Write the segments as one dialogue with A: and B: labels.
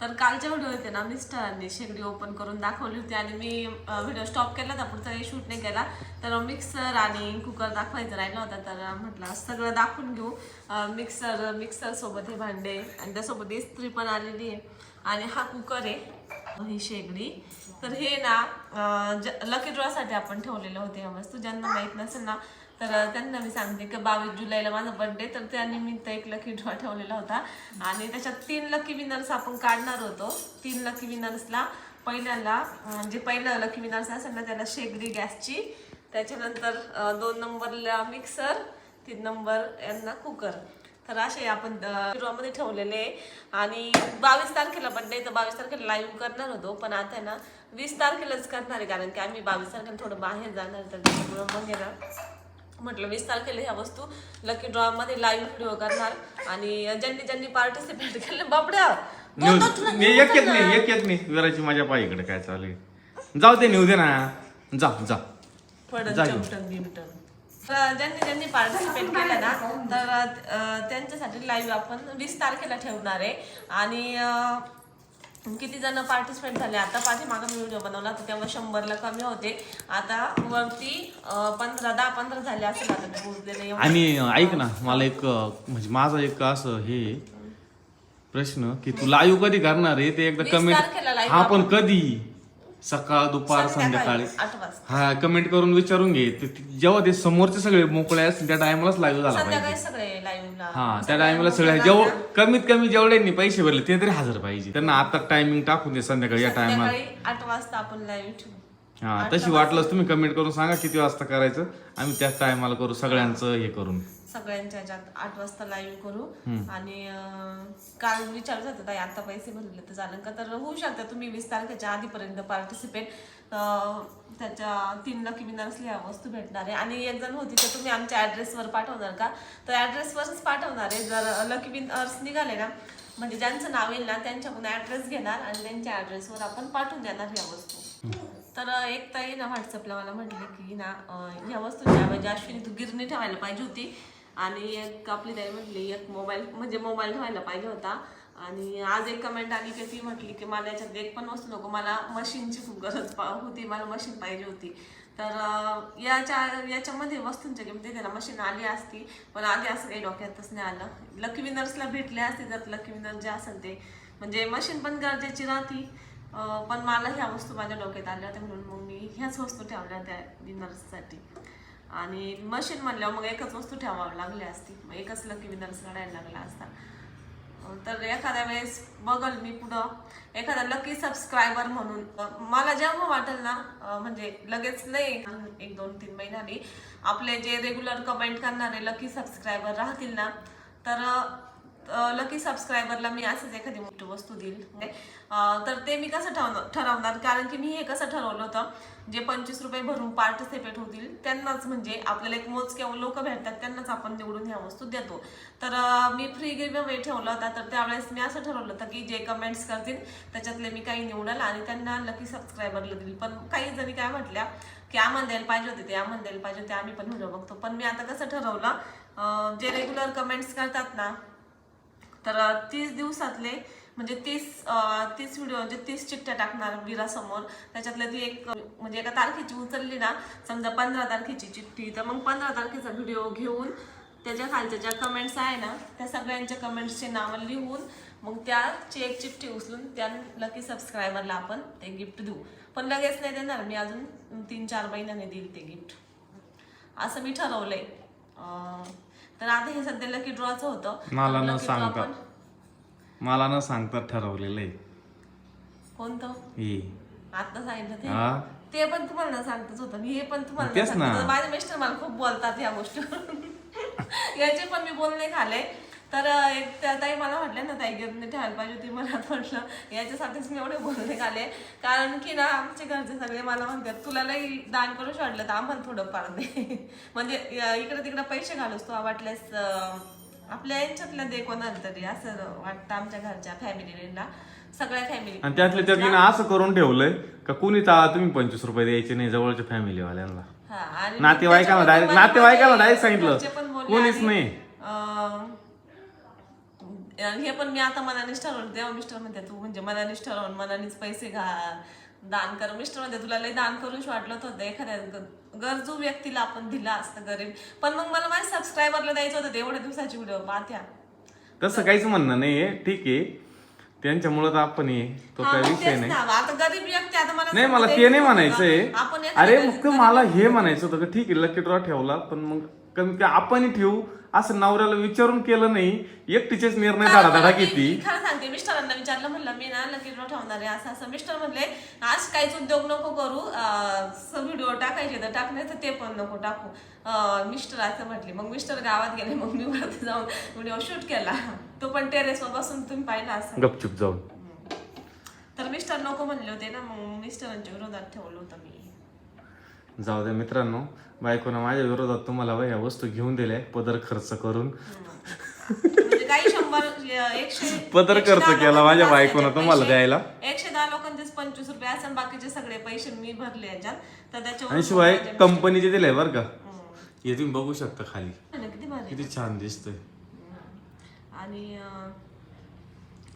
A: तर कालच्या व्हिडिओ होते ना मिस्टरांनी शेगडी ओपन करून दाखवली होती आणि मी व्हिडिओ स्टॉप केला तर पुढचा काही शूट नाही केला. तर मिक्सर आणि कुकर दाखवायचं राहिला होता तर म्हटलं सगळं दाखवून घेऊ. मिक्सर मिक्सरसोबत हे भांडे आणि त्यासोबत इस्त्री पण आलेली आहे. आणि हा कुकर आहे ही शेगडी. तर हे ना लकी ड्रॉसाठी आपण ठेवलेले होते या वस्तू ज्यांना माहीत नसेल ना तर त्यांना मी सांगते की बावीस जुलैला माझा बर्थडे तर त्यानिमित्त एक लकी ड्रॉ ठेवलेला होता. आणि त्याच्यात तीन लकी विनर्स आपण काढणार होतो. तीन लकी विनर्सला पहिल्याला म्हणजे पहिलं लकी विनर्स असेल ना त्याला शेगडी गॅसची त्याच्यानंतर दोन नंबरला मिक्सर तीन नंबर यांना कुकर तर असे आपण मध्ये ठेवलेले. आणि बावीस तारखेला बर्थडे तर बावीस तारखेला लाईव्ह करणार होतो. पण आता ना वीस तारखेलाच करणार आहे. कारण की आम्ही बावीस तारखेला थोडं बाहेर जाणार तर मग म्हटलं वीस तारखेला ह्या वस्तू लकी ड्रॉ मध्ये लाईव्ह व्हिडिओ करणार. आणि ज्यांनी ज्यांनी पार्टिसिपेट केलं बापड्या!
B: नाही एक एक नाही एक एक नाही. विराची माझ्या पायीकडे काय चालू आहे जाऊ दे नेऊ दे ना. जा जा.
A: चमटन बिमटन तर ज्यांनी ज्यांनी पार्टिसिपेट केलं ना तर त्यांच्यासाठी लाईव्ह आपण वीस तारखेला ठेवणार आहे. आणि किती जण पार्टिसिपेट झाले? आता पाठीमागं मी व्हिडिओ बनवला तर तेव्हा शंभरला कमी होते. आता वरती पंधरा दहा पंधरा झाले असेल आता पोहोचलेले.
B: आणि ऐक ना मला एक म्हणजे माझा एक असं हे प्रश्न की तू लाईव्ह कधी करणार आहे? ते एकदा कमेंट हा पण कधी? सकाळ दुपार
A: संध्याकाळी
B: संध्याकाळी.
A: आठ वाजता.
B: हा कमेंट करून विचारून घे. ते- ते- जेव्हा ते समोरचे सगळे मोकळे असतील त्या टायमालाच लाईव्ह झाला पाहिजे.
A: संध्याकाळी सगळे लाईव्हला
B: हा त्या टायमाला सगळे जेव कमीत कमी जेवढ्यांनी पैसे भरले ते तरी हजर पाहिजे. त्यांना आता टायमिंग टाकून दे संध्याकाळी या टायमाला
A: संध्याकाळी आठ वाजता आपण लाईव्ह ठेवू.
B: हा तशी वाटलंच तुम्ही कमेंट करून सांगा किती वाजता करायचं. आम्ही त्याच टायमाला करू सगळ्यांचं हे करून.
A: सगळ्यांच्या ह्याच्यात आठ वाजता लाईव्ह करू. आणि अं, काल विचारत होते ताई आता पैसे भरले तर झालं का? तर होऊ शकतं तुम्ही वीस तारखेच्या आधीपर्यंत पार्टिसिपेट त्याच्या तीन लकी विनर्सला ह्या वस्तू भेटणार आहे. आणि एक जण होती तर तुम्ही आमच्या ऍड्रेसवर पाठवणार का? तर ऍड्रेसवरच पाठवणार आहे. जर लकी विनर्स निघाले ना म्हणजे ज्यांचं नाव येईल ना त्यांच्याकडून ऍड्रेस घेणार आणि त्यांच्या ऍड्रेसवर आपण पाठवून देणार ह्या वस्तू. तर एक ताई ना व्हॉट्सअपला मला म्हटले की ना अं, ह्या वस्तूच्या ऐवजी अश्विनी तू गिरणी ठेवायला पाहिजे होती. आणि एक आपली ताई म्हटली एक मोबाईल म्हणजे मोबाईल ठेवायला पाहिजे होता. आणि आज एक कमेंट आली की ती म्हटली की मला याच्यात एक पण वस्तू नको मला मशीनची खूप गरज होती मला मशीन पाहिजे होती. तर याच्या याच्यामध्ये वस्तूंच्या किमती त्याला मशीन आली असती पण आधी असं काही डोक्यातच नाही आलं. लकी विनर्सला भेटले असते तर लकी विनर जे असेल ते. म्हणजे मशीन पण गरजेची राहती पण मला ह्या वस्तू माझ्या डोक्यात आल्या होत्या म्हणून मग मी ह्याच वस्तू ठेवल्या त्या विनर्ससाठी आणि मशीन म्हणल्यावर मग एकच वस्तू ठेवावी लागली असती. मग एकच लकी विनर्स काढायला लागला असता. तर एखाद्या वेळेस बघल मी पुढं एखादा लकी सबस्क्रायबर म्हणून. मला जेव्हा वाटेल ना म्हणजे लगेच नाही एक दोन तीन महिन्यांनी आपले जे रेग्युलर कमेंट करणारे लकी सबस्क्रायबर राहतील ना तर लकी सबस्क्रायबरला मी असंच एखादी मोठी वस्तू देईल. अं, तर ते मी कसं ठरव ठरवणार? कारण की मी हे कसं ठरवलं होतं? जे पंचवीस रुपये भरून पार्टिसिपेट होतील त्यांनाच म्हणजे आपल्याला एक मोजके लोक भेटतात त्यांनाच आपण निवडून ह्या वस्तू देतो. तर मी फ्री गिव्ह वे ठेवला होता तर त्यावेळेस मी असं ठरवलं होतं की जे कमेंट्स करतील त्याच्यातले मी काही निवडल आणि त्यांना लकी सबस्क्रायबरला देईल. पण काही जणी काय म्हटल्या की आम्हाला द्यायला पाहिजे होते ते आम्हाला द्यायला पाहिजे होते आम्ही पण व्हिडिओ बघतो. पण मी आता कसं ठरवलं जे रेग्युलर कमेंट्स करतात ना तर तीस दिवसातले म्हणजे तीस तीस व्हिडिओ म्हणजे तीस चिठ्ठ्या टाकणार विरासमोर. त्याच्यातले ती एक म्हणजे एका तारखेची उचलली ना समजा पंधरा तारखेची चिठ्ठी तर मग पंधरा तारखेचा व्हिडिओ घेऊन त्याच्या खालच्या ज्या कमेंट्स आहे ना त्या सगळ्यांच्या कमेंट्सचे नावं लिहून मग त्याची एक चिठ्ठी उचलून त्या लकी सबस्क्रायबरला आपण ते गिफ्ट देऊ. पण लगेच नाही देणार मी अजून तीन चार महिन्याने देईल ते गिफ्ट असं मी ठरवलं आहे तर आता हे सध्या लकी ड्रॉचं होतं.
B: मला न सांगता. मला न सांगता ठरवलेलं आहे.
A: कोणतं?
B: हे.
A: आता सांगितलं ते?
B: हा?
A: ते पण तुम्हाला ना सांगतच होतं. मी हे पण तुम्हाला
B: तेच
A: नाही
B: ना.
A: सांगत होतं. माझे मिस्टर मला खूप बोलतात या गोष्टीवर याचे पण मी बोलणे खाले तर एक ताई मला म्हटल्या ना ताई गिरणी ठेवायला पाहिजे होती मला म्हटलं याच्यासाठीच मी एवढे बोलणे खाले कारण की ना आमचे घरचे सगळे मला म्हणतात तुला लई दान करू वाटलं तर आम्हाला थोडं फार दे म्हणजे इकडे तिकडे पैसे घालूस तू वाटल्यास आपल्या यांच्यातल्या दे कोणाला तरी असं वाटतं आमच्या घरच्या फॅमिलीला सगळ्या फॅमिली
B: आणि त्यातल्या त्यात तिनं असं करून ठेवलंय का कुणी ता तुम्ही पंचवीस रुपये द्यायचे नाही जवळच्या फॅमिलीवाल्यांना नातेवाईकाला
A: मला
B: नातेवाईकाला direct सांगितलं.
A: बोलले
B: कोणीच नाही.
A: अं, हे पण मी आता मनानेच ठरवलं तेव्हा मिस्टर म्हणते तू म्हणजे मनानेच ठरवून मनानेच पैसे घाल दान कर. मिस्टर म्हणते तुला लय दान करूच वाटलं होतं एखाद्या गरजू व्यक्तीला आपण दिला असतं गरीब. पण मग मला माझ्या सबस्क्रायबरला द्यायचं होतं ते एवढ्या दिवसाची व्हिडिओ पाहत्या.
B: तसं काहीच म्हणणं नाहीये ठीक आहे. त्यांच्यामुळं तर आपण ये तो
A: हा, मग
B: विषय
A: तेच
B: नाही.
A: ना. आता गरीब व्यक्ती आता मला
B: नाही मला ते नाही म्हणायचंय.
A: आपण एखाद्या
B: अरे
A: गरीब-
B: फक्त मला हे म्हणायचं होतं का ठीक आहे लकी ड्रॉ ठेवला पण मग कमी की आपण ठेवू असं नवऱ्याला विचारून केलं नाही. एकटीचेच निर्णय धाडा धाडा
A: मी-
B: किती.
A: मी खरं सांगते मिस्टरांना विचारलं म्हणलं मी ना ड्रॉ ठेवणार आहे असं असं. मिस्टर म्हणले आज काहीच उद्योग नको करू व्हिडिओ टाकायचे तर तर ते पण नको टाकू. मिस्टर असं म्हटले. मग मिस्टर गावात गेले मग मी वरती जाऊन व्हिडिओ शूट केला. तो पण टेरेसवर बसून तुम्ही पाहिला असं.
B: गपचूप जाऊन.
A: तर मिस्टर नको म्हणले होते ना मग मिस्टरांच्या विरोधात ठेवलं होतं मी.
B: जाऊ द्या मित्रांनो बायकोनं माझ्या विरोधात तुम्हाला बा ह्या वस्तू घेऊन दिल्या पदर खर्च करून.
A: म्हणजे काही शंभर एकशे
B: पदर
A: एकशे
B: खर्च
A: दहा
B: केला
A: लोकांचे
B: माझ्या बायकोनं
A: ते
B: तुम्हाला
A: पैसे.
B: द्यायला.
A: एकशे दहा लोकांचेच पंचवीस रुपये असं बाकीचे सगळे पैसे मी भरले याच्यात. तर त्याच्यावर
B: आणि शिवाय कंपनीचे दिले बरं का. हे. तुम्ही बघू शकता खाली.
A: किती भारी
B: किती छान दिसतंय.
A: आणि अं,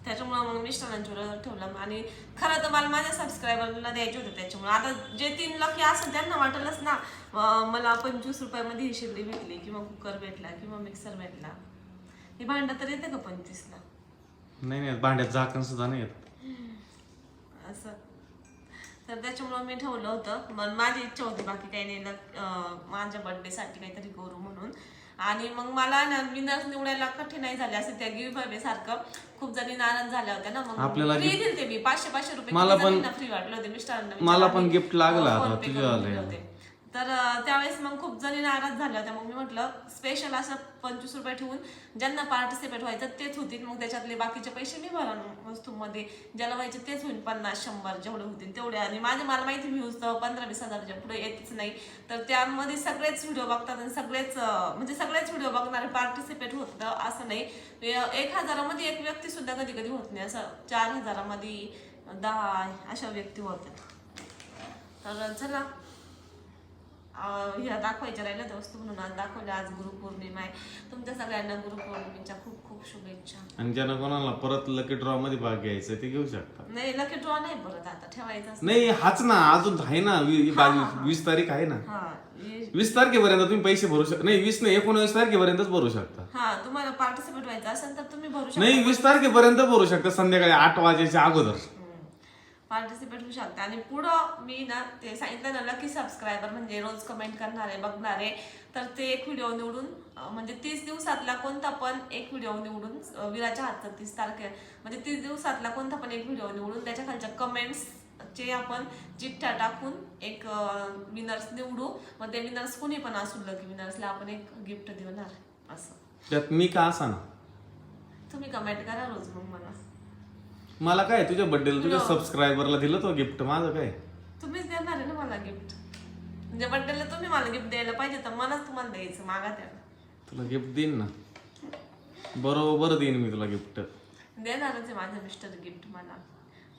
A: त्याच्यामुळं मग मिस्टरांच्या विरोधात ठेवलं. आणि खरं तर मला माझ्या सबस्क्रायबरला द्यायचे होते त्याच्यामुळे. आता जे तीन लकी असेल त्यांना वाटेलच ना मला पंचवीस रुपयामध्ये ही शिल्डी भेटली किंवा कुकर भेटला किंवा मिक्सर भेटला. हे भांडं तर येते का पंचवीसला?
B: नाही नाही भांड्यात झाकण सुद्धा नाही येत.
A: असं. तर त्याच्यामुळं मी ठेवलं होतं. मग माझी इच्छा होती बाकी काही नाही. माझ्या बर्थडेसाठी काहीतरी करू म्हणून. आणि मग मला ना विनर्स निवडायला कठीणाई झाली असं त्या गिव्ह सारखं खूप जणी नाराज झाल्या होत्या ना मग
B: आपल्याला
A: फ्री दिलते मी पाचशे पाचशे रुपये
B: मला
A: किती
B: पण-
A: जणींना फ्री वाटले होते मिस्टरांना
B: मला पण gift लागलं
A: अं,
B: आता,
A: फोन पे
B: तुझं
A: करून
B: आलंय.
A: दिले होते. तर त्यावेळेस मग खूप जणी नाराज झाल्या होत्या. मग मी म्हटलं स्पेशल असं पंचवीस रुपये ठेवून ज्यांना पार्टिसिपेट व्हायचं तेच होतील. मग त्याच्यातले बाकीचे पैसे मी भरा वस्तूमध्ये. ज्याला व्हायचे तेच होईल. पन्नास शंभर जेवढे होतील तेवढे. आणि माझे मला माहिती व्ह्यूज तर पंधरा वीस हजाराच्या पुढे येतच नाही. तर त्यामध्ये सगळेच व्हिडिओ बघतात आणि सगळेच म्हणजे सगळेच व्हिडिओ बघणारे पार्टिसिपेट होतं असं नाही. एक हजारामध्ये एक व्यक्ती सुद्धा कधी कधी होत नाही. असं चार हजारामध्ये दहा अशा व्यक्ती होत्या. तर चला. ह्या दाखवायच्या राहिल्या त्या वस्तू म्हणून. आज दाखवल्या आज गुरुपौर्णिमा आहे. तुमच्या सगळ्यांना गुरुपौर्णिमेच्या खूप खूप शुभेच्छा.
B: आणि ज्यांना कोणाला परत लकी ड्रॉ मध्ये भाग घ्यायचा ते घेऊ शकता
A: नाही लकी ड्रॉ नाही परत आता. ठेवायचा
B: नाही हाच ना. अजून आहे ना. वी- बावीस- वीस तारीख आहे ना.
A: हा ये-
B: वीस तारखेपर्यंत तुम्ही पैसे भरू शकता नाही वीस नाही एकोणवीस तारखेपर्यंतच भरू शकता.
A: हा तुम्हाला पार्टिसिपेट व्हायचं असेल तर तुम्ही भरू शकता.
B: नाही वीस तारखेपर्यंत भरू शकता. संध्याकाळी आठ वाजेच्या अगोदर.
A: पार्टिसिपेट होऊ शकता. आणि पुढं मी ना ते सांगितलं ना लकी सबस्क्रायबर म्हणजे रोज कमेंट करणारे बघणारे तर ते एक व्हिडिओ निवडून म्हणजे तीस दिवसातला कोणता पण एक व्हिडिओ निवडून विराच्या हातचं तीस तारखे म्हणजे तीस दिवसातला कोणता पण एक व्हिडिओ निवडून त्याच्या खालच्या कमेंट्स चे आपण चिठ्ठ्या टाकून एक विनर्स निवडू. मग ते विनर्स कुणी पण असू लकी विनर्सला आपण एक गिफ्ट देणार असं.
B: त्यात मी का असा ना
A: तुम्ही कमेंट करा रोज मग मला.
B: मला काय तुझ्या बर्थडेला तुझ्या सबस्क्रायबरला दिलं तो गिफ्ट माझं काय?
A: तुम्हीच देणार आहे ना मला गिफ्ट म्हणजे बर्थडेला तुम्ही मला गिफ्ट द्यायला पाहिजे तर मलाच तुम्हाला द्यायचं मागा त्याला.
B: तुला गिफ्ट देईन ना. बरोबर देईन मी तुला गिफ्ट
A: देणारच आहे माझं मिस्टर गिफ्ट मला.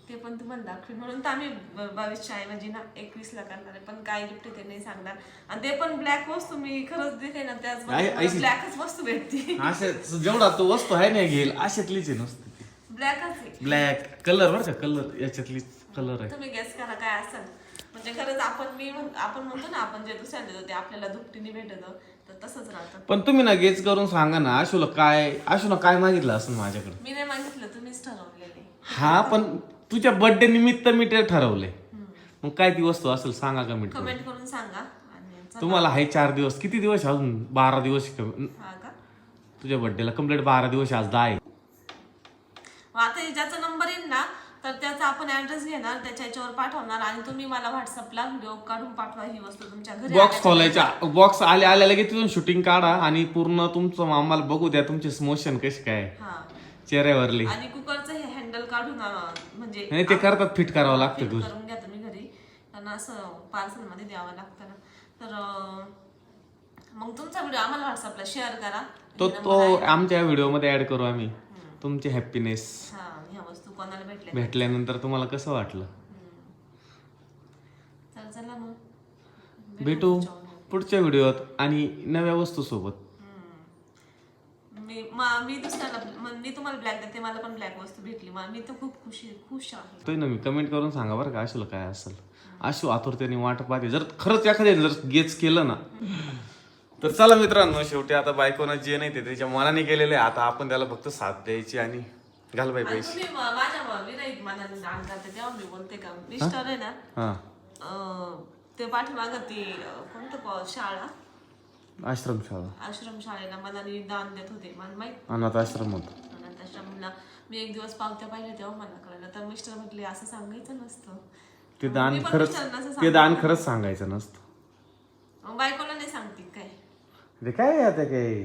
A: ते पण तुम्हाला दाखवेल म्हणून तर आम्ही ब- बावीसच्या ऐवजी ना एकवीसला करणार आहे. पण काय गिफ्ट ते नाही सांगणार. आणि ते पण ब्लॅक वस्तू मी खरंच देते ना त्याच
B: आई-
A: ब्लॅकच वस्तू भेटते
B: असे जेवढा तो वस्तू आहे ना घेईल अशातलीच आहे नुसती.
A: ब्लॅकच आहे.
B: ब्लॅक कलर बरं का? कलर याच्यातलीच कलर आहे.
A: तुम्ही गेस करा काय असेल. म्हणजे खरंच आपण मी म्हण- आपण म्हणतो ना आपण जे दुसऱ्या देतो ते आपल्याला दुपटीने भेटत. तर तसंच राहतं.
B: पण तुम्ही ना गेच करून सांगा ना आशूला काय आशूला काय मागितलं असं माझ्याकडे?
A: मी नाही मागितलं तुम्हीच ठरवलेले.
B: हा पण तुझ्या बर्थडे निमित्त मी ते ठरवलंय मग काय ती वस्तू असेल सांगा का मी
A: कमेंट करून सांगा. आणि चला.
B: तुम्हाला आहे चार दिवस. किती दिवस आहे अजून? बारा दिवस आहे का?
A: हा का?
B: तुझ्या बर्थडेला कंप्लीट बारा दिवस आहे, आज दहा आहे.
A: मग आता ज्याचा नंबर येईल ना तर त्याचा आपण ऍड्रेस घेणार त्याच्या याच्यावर पाठवणार आणि तुम्ही मला व्हॉट्सअपला व्हिडिओ काढून पाठवा ही वस्तू तुमच्या घरी
B: बॉक्स खोलायचा बॉक्स आले आल्या लगेच तिथून शूटिंग काढा आणि पूर्ण तुमचं आम्हाला बघू द्या तुमचे मोशन कसे काय
A: हा.
B: चेहऱ्यावरली.
A: आणि कुकरचं हे हँडल काढून अं, म्हणजे
B: नाही ते करतात फिट करावं लागतं
A: करून घ्या तुम्ही घरी. कारण असं पार्सलमध्ये द्यावं लागतं ना. तर अं, मग तुमचा व्हिडिओ आम्हाला व्हॉट्सअपला शेअर करा.
B: तो तो आमच्या व्हिडिओमध्ये ऍड करू आम्ही. तुमचे हॅपीनेस
A: हा ह्या वस्तू कोणाला भेटल्या
B: भेटल्यानंतर तुम्हाला कसं वाटलं?
A: तर चला मग.
B: भेटू पुढच्या व्हिडिओत आणि नव्या वस्तू सोबत
A: मी मा- मी दुसऱ्याला म- मी तुम्हाला ब्लॅक देते मला पण ब्लॅक वस्तू भेटली. मा- मी तर खूप खुशी खुश आहे.
B: तो ना मी कमेंट करून सांगा बरं का आशूला काय असेल. आशू आतुरतेने वाट पाहते. जर खरंच एखाद्याने जर गेच केलं ना तर चला मित्रांनो शेवटी आता बायकोनं जे नाही ते त्याच्या मनाने केलेलं आहे. आता आपण त्याला फक्त साथ द्यायची आणि घाल बाई
A: आणि
B: पैसे.
A: तुम्ही म- माझ्या मनाने दान करते तेव्हा मी बोलते का? मिस्टर आहे ना
B: हा.
A: अं, ते पाठीमागं ती अं, कोणतं प- शाळा?
B: आश्रमशाळा
A: आश्रम शाळेला मनाने दान देत होते मला माहीत
B: अनाथ आश्रम होता.
A: मी एक दिवस पावत्या पाहिल्या तेव्हा मला कळलं. तर मिस्टर म्हटले असं सांगायचं नसतं.
B: ते दान
A: मी पण
B: खरंच
A: मिस्टरांना असं
B: ते दान खरंच सांगायचं नसतं.
A: मग बायकोला नाही सांगते.
B: ते काय आता काय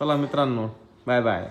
B: चला मित्रांनो बाय बाय.